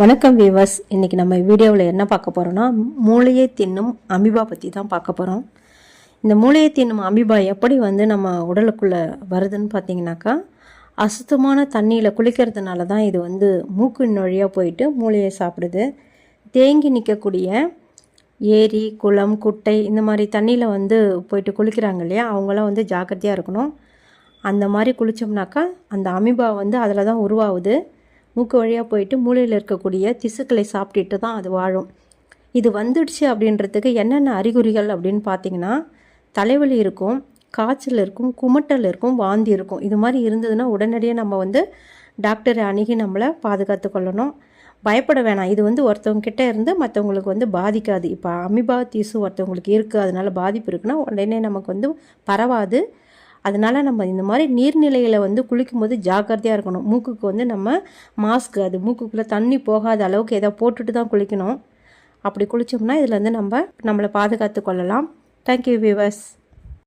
வணக்கம் வீவர்ஸ் இன்றைக்கி நம்ம வீடியோவில் என்ன பார்க்க போகிறோன்னா மூளையை தின்னும் அமிபா பற்றி தான் பார்க்க போகிறோம் இந்த மூளையை தின்னும் அமிபா எப்படி வந்து நம்ம உடலுக்குள்ளே வருதுன்னு பார்த்தீங்கன்னாக்கா அசுத்தமான தண்ணியில் குளிக்கிறதுனால தான் இது வந்து மூக்கு நொழியாக போயிட்டு மூளையை சாப்பிடுது. தேங்கி நிற்கக்கூடிய ஏரி குளம் குட்டை இந்த மாதிரி தண்ணியில் வந்து போயிட்டு குளிக்கிறாங்க இல்லையா? அவங்களாம் வந்து ஜாக்கிரதையாக இருக்கணும். அந்த மாதிரி குளித்தோம்னாக்கா அந்த அமிபா வந்து அதில் தான் உருவாகுது. மூக்கு வழியாக போயிட்டு மூளையில் இருக்கக்கூடிய திசுக்களை சாப்பிட்டுட்டு தான் அது வாழும். இது வந்துடுச்சு அப்படின்றதுக்கு என்னென்ன அறிகுறிகள் அப்படின்னு பார்த்தீங்கன்னா தலைவலி இருக்கும் காய்ச்சல் இருக்கும் குமட்டல் இருக்கும் வாந்தி இருக்கும். இது மாதிரி இருந்ததுன்னா உடனடியாக நம்ம வந்து டாக்டரை அணுகி நம்மளை பாதுகாத்து கொள்ளணும். பயப்பட வேணாம். இது வந்து ஒருத்தவங்கிட்ட இருந்து மற்றவங்களுக்கு வந்து பாதிக்காது. இப்போ அமிபா தீசு ஒருத்தவங்களுக்கு இருக்குது அதனால பாதிப்பு இருக்குன்னா உடனே நமக்கு வந்து பரவாது. அதனால் நம்ம இந்த மாதிரி நீர்நிலையில் வந்து குளிக்கும்போது ஜாக்கிரதையாக இருக்கணும். மூக்குக்கு வந்து நம்ம மாஸ்க் அது மூக்குக்குள்ளே தண்ணி போகாத அளவுக்கு எதை போட்டுட்டு தான் குளிக்கணும். அப்படி குளித்தோம்னா இதில் வந்து நம்ம நம்மளை பாதுகாத்து கொள்ளலாம். Thank you viewers